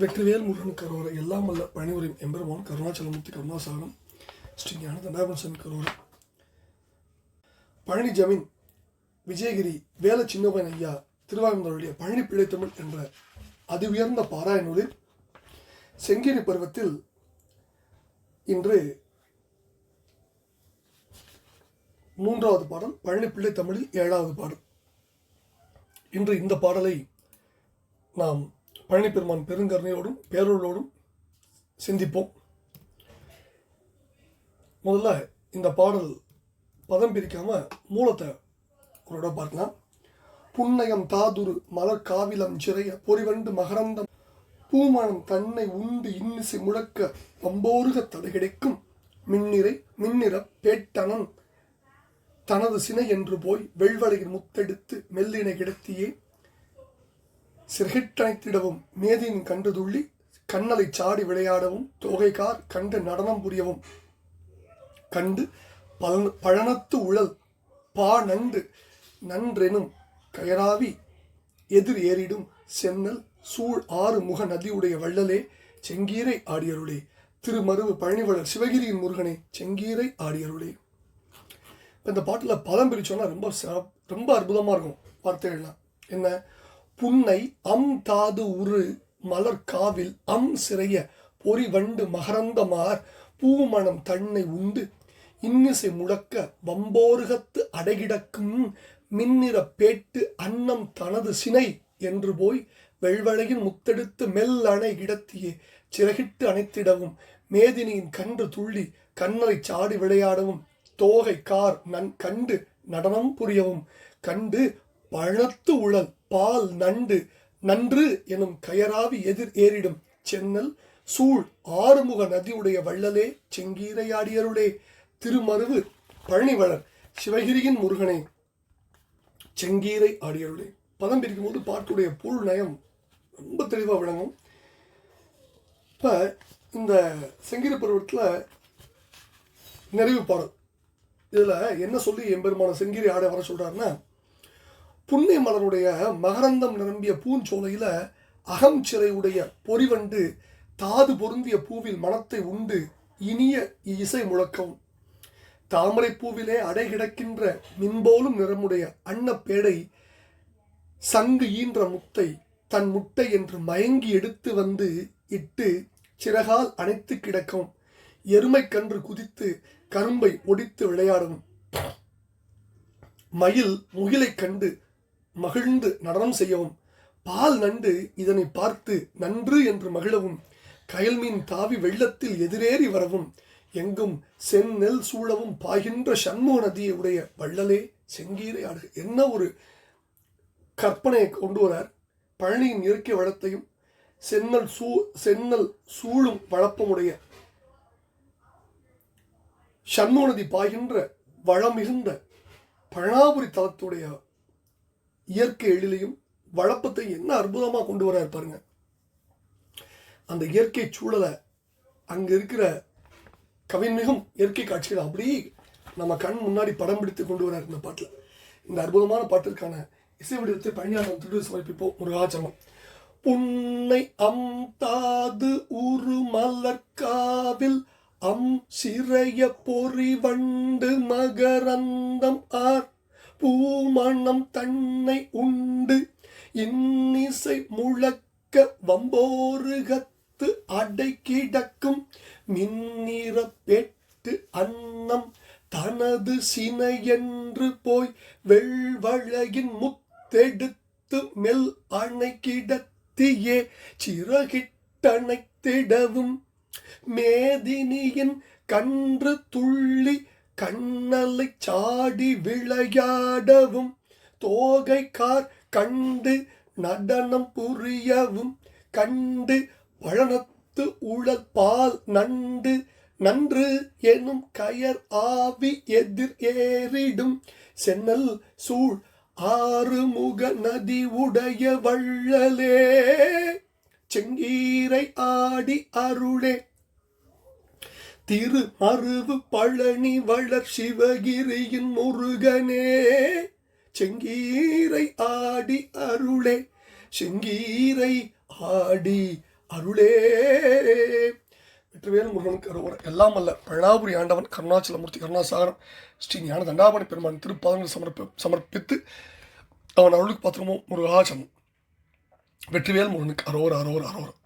வெற்றிவேல் முருகன் கரோர எல்லாம் வல்ல பணிபுரியும் எம்பெருமான் கருணாச்சலமூர்த்தி கருணாசாகரம் ஸ்ரீ ஞான தண்டாபன் சாமி பழனி ஜமீன் விஜயகிரி வேல சின்னபன் ஐயா திருவாரூருடைய பழனி பிள்ளை தமிழ் என்ற அதி உயர்ந்த பாராய நூலில் செங்கேரி பருவத்தில் இன்று மூன்றாவது பாடல் பழனி பிள்ளை தமிழில் ஏழாவது பாடல். இன்று இந்த பாடலை நாம் பழனி பெருமான் பெருங்கருணையோடும் பேரொருளோடும் சிந்திப்போம். முதல்ல இந்த பாடல் பதம் பிரிக்காம மூலத்தை ஒரு இடம் பார்க்கலாம் புன்னயம் தாதுரு மலர் காவிலம் சிறைய பொறிவண்டு மகரந்தம். பூமணம் தன்னை உண்டு இன்னிசை முழக்க வம்போருக தடைகிடைக்கும் மின்னிறை மின்னிற பேட்டனன் தனது சினை என்று போய் வெள்வளையில் முத்தெடுத்து மெல்லினை கிடத்தியே சிறகிட்டனைத்திடவும் மேதியின் கண்டு துள்ளி கண்ணலை சாடி விளையாடவும் தோகைக்கார் கண்டு நடனம் புரியவும் கண்டு பலன் பழனத்து உழல் பா நண்டு நன்றெனும் கயராவி எதிர் ஏறிடும் சென்னல் சூழ் ஆறு முக நதியுடைய வள்ளலே செங்கீரை ஆடியருளே. திருமருவு பழனிவளர் சிவகிரியின் முருகனே செங்கீரை ஆடியருளே. இப்போ இந்த பாட்டில் பதம் பிரிச்சோன்னா ரொம்ப ரொம்ப அற்புதமாக இருக்கும் வார்த்தைகள்லாம். என்ன? புன்னை அம் தாது உரு மலர் காவில் அம் சிறைய பொறி வண்டு மகரந்தமார் பூமணம் தன்னை உண்டு. இன்னிசை முழக்க வம்போருகத்து அடைகிடக்கும் மின்னிற பேட்டு அன்னம் தனது சினை என்று போய் வெள்வளையின் முத்தெடுத்து மெல்லணை இடத்தியே சிறகிட்டு அணைத்திடவும் மேதினியின் கன்று துள்ளி கண்ணலை சாடி விளையாடவும் தோகை கார் நன் கண்டு நடனம் புரியவும் கண்டு பழத்து உழல் பால் நண்டு நன்று எனும் கயராவி எதிர் ஏறிடும் சென்னல் சூழ் ஆறுமுக நதியுடைய வள்ளலே செங்கீரையாடியருளே திருமருவு பழனிவளர் சிவகிரியின் முருகனே. செங்கீரை ஆடியருளே. பதம் பிரிக்கும் போது பாட்டுடைய பொருள் நயம் ரொம்ப தெளிவாக விளங்கும். இப்போ இந்த செங்கீர பருவத்தில் நிறைவு பாடல். இதில் என்ன சொல்லி எம்பெருமான செங்கீரை ஆட வர சொல்கிறாருன்னா புன்னை மலருடைய மகரந்தம் நிரம்பிய பூஞ்சோலையில் அகம் சிறையுடைய பொறிவண்டு தாது பொருந்திய பூவில் மனத்தை உண்டு இனிய இசை முழக்கம். தாமரை பூவிலே அடை கிடக்கின்ற மின்போலும் நிறமுடைய அன்னப்பேடை சங்கு ஈன்ற முத்தை தன் முட்டை என்று மயங்கி எடுத்து வந்து இட்டு சிறகால் அணைத்து கிடக்கும். எருமை கன்று குதித்து கரும்பை ஒடித்து விளையாடும். மயில் முகிலைக் கண்டு மகிழ்ந்து நடனம் செய்யவும் பால் நண்டு இதனை பார்த்து நன்று என்று மகிழவும் கயல்மீன் தாவி வெள்ளத்தில் எதிரேறி வரவும் எங்கும் செந்நெல் சூழவும் பாய்கின்ற சண்முக நதியை உடைய வள்ளலே செங்கீரை ஆடு. என்ன ஒரு கற்பனையை கொண்டு வரார். பழனியின் இயற்கை வளத்தையும் சென்னல் சூ செந்நல் சூழும் வளப்பமுடைய சண்முக நதி பாய்கின்ற வளம் மிகுந்த பழனாபுரி தலத்துடைய இயற்கை எழிலையும் வளப்பத்தை என்ன அற்புதமாக கொண்டு வர பாருங்க. அந்த இயற்கை சூழலை அங்கே இருக்கிற கவின்மிகும் இயற்கை காட்சிகள் அப்படியே நம்ம கண் முன்னாடி படம் பிடித்து கொண்டு வர இந்த பாட்டில். இந்த அற்புதமான பாட்டிற்கான இசை வடிவத்தை பணியாளர் திருடு சமர்ப்பிப்போம். முருகாச்சலம் புன்னை அம் தாது உரு மலர்காவில் அம் சிறைய பொறிவன் இன்னிசை முழக்க வம்போருகத்து அடை கிடக்கும். மின்னிற பெட்டு அன்னம் தனது சினை என்று போய் வெள்வழகின் முத்தெடுத்து மெல் அணை கிடத்தியே சிறகிட்டணைத்திடவும் மேதினியின் கன்று துள்ளி கண்ணலை சாடி விளையாடவும். தோகைக்கார் கண்டு நடனம் புரியவும் கண்டு வழனத்து உழல் பால் நண்டு நன்று எனும் கயர் ஆவி எதிர் ஏறிடும். சென்னல் சூழ் ஆறுமுக நதி உடைய வள்ளலே செங்கீரை ஆடி அருளே. திரு மருவு பழனி வளர் சிவகிரியின் முருகனே செங்கீரை ஆடி அருளே செங்கீரை ஆடி அருளே. வெற்றிவேல் முருகனுக்கு அரோர எல்லாம் அல்ல பழாபுரி ஆண்டவன் கருணாச்சலமூர்த்தி கருணாசாகரம் ஸ்ரீ ஞான தண்டாபணி பெருமான் திருப்பாதங்கள் சமர்ப்பி சமர்ப்பித்து அவன் அருளுக்கு பாத்திரமும் முருகாசனம். வெற்றிவேல் முருகனுக்கு அரோர அரோர அரோர்